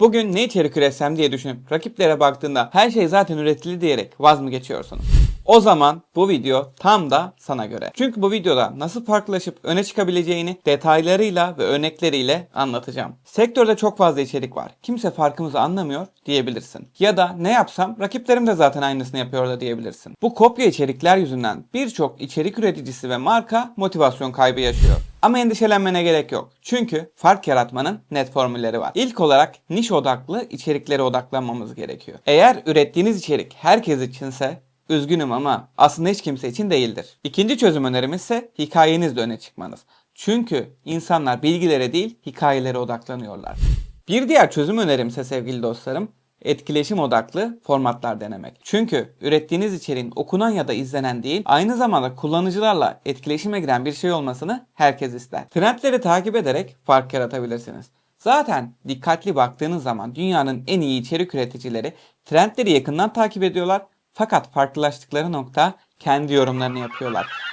Bugün ne içerik üretsem diye düşünüp rakiplere baktığında her şey zaten üretili diyerek vaz mı geçiyorsunuz? O zaman bu video tam da sana göre. Çünkü bu videoda nasıl farklılaşıp öne çıkabileceğini detaylarıyla ve örnekleriyle anlatacağım. Sektörde çok fazla içerik var. Kimse farkımızı anlamıyor diyebilirsin. Ya da ne yapsam rakiplerim de zaten aynısını yapıyor da diyebilirsin. Bu kopya içerikler yüzünden birçok içerik üreticisi ve marka motivasyon kaybı yaşıyor. Ama endişelenmene gerek yok. Çünkü fark yaratmanın net formülleri var. İlk olarak niş odaklı içeriklere odaklanmamız gerekiyor. Eğer ürettiğiniz içerik herkes içinse Üzgünüm ama aslında hiç kimse için değildir. İkinci çözüm önerimiz ise hikayenizle öne çıkmanız. Çünkü insanlar bilgilere değil hikayelere odaklanıyorlar. Bir diğer çözüm önerim ise sevgili dostlarım etkileşim odaklı formatlar denemek. Çünkü ürettiğiniz içeriğin okunan ya da izlenen değil, aynı zamanda kullanıcılarla etkileşime giren bir şey olmasını herkes ister. Trendleri takip ederek fark yaratabilirsiniz. Zaten dikkatli baktığınız zaman dünyanın en iyi içerik üreticileri trendleri yakından takip ediyorlar fakat farklılaştıkları nokta kendi yorumlarını yapıyorlar.